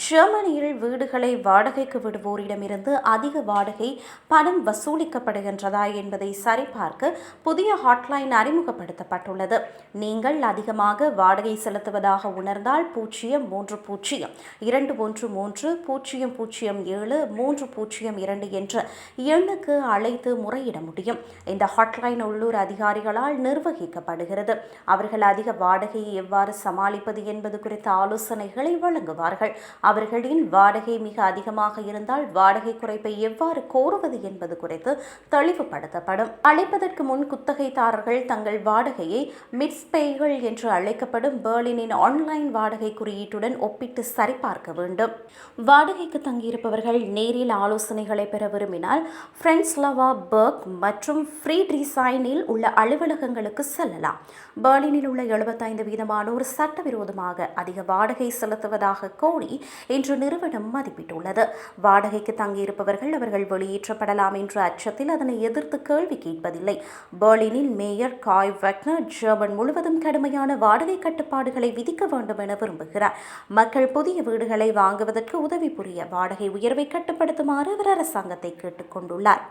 ஜெர்மனியில் வீடுகளை வாடகைக்கு விடுவோரிடமிருந்து அதிக வாடகை பணம் வசூலிக்கப்படுகின்றதா என்பதை சரிபார்க்க புதிய ஹாட்லைன் அறிமுகப்படுத்தப்பட்டுள்ளது. நீங்கள் அதிகமாக வாடகை செலுத்துவதாக உணர்ந்தால் பூஜ்ஜியம் மூன்று பூஜ்ஜியம் இரண்டு ஒன்று மூன்று பூஜ்ஜியம் பூஜ்ஜியம் ஏழு மூன்று பூஜ்ஜியம் இரண்டு என்ற எண்ணுக்கு அழைத்து முறையிட முடியும். இந்த ஹாட்லைன் உள்ளூர் அதிகாரிகளால் நிர்வகிக்கப்படுகிறது. அவர்கள் அதிக வாடகையை எவ்வாறு சமாளிப்பது என்பது குறித்த ஆலோசனைகளை வழங்குவார்கள். அவர்களின் வாடகை மிக அதிகமாக இருந்தால் வாடகை குறைப்பை எவ்வாறு கோருவது என்பது குறித்து தெளிவுபடுத்தப்படும். அழைப்பதற்கு முன் குத்தகைதாரர்கள் தங்கள் வாடகையை மிட்ஸ்பேய்கள் என்று அழைக்கப்படும் பெர்லினின் ஆன்லைன் வாடகை குறியீட்டுடன் ஒப்பிட்டு சரிபார்க்க வேண்டும். வாடகைக்கு தங்கியிருப்பவர்கள் நேரில் ஆலோசனைகளை பெற விரும்பினால் ஃப்ரெண்ட்ஸ்லவா பர்க் மற்றும் ஃப்ரீ டிசைனில் உள்ள அலுவலகங்களுக்கு செல்லலாம். பெர்லினில் உள்ள எழுபத்தைந்து வீதமானோர் சட்டவிரோதமாக அதிக வாடகை செலுத்துவதாக கோரி இன்று நிறுவனம் மதிப்பிட்டுள்ளது. வாடகைக்கு தங்கியிருப்பவர்கள் அவர்கள் வெளியேற்றப்படலாம் என்ற அச்சத்தில் அதனை எதிர்த்து கேள்வி கேட்பதில்லை. பெர்லினில் மேயர் காய் வெக்னர் ஜெர்மன் முழுவதும் கடுமையான வாடகை கட்டுப்பாடுகளை விதிக்க வேண்டும் என விரும்புகிறார். மக்கள் புதிய வீடுகளை வாங்குவதற்கு உதவி புரிய வாடகை உயர்வை கட்டுப்படுத்துமாறு அவர் அரசாங்கத்தை கேட்டுக்கொண்டுள்ளார்.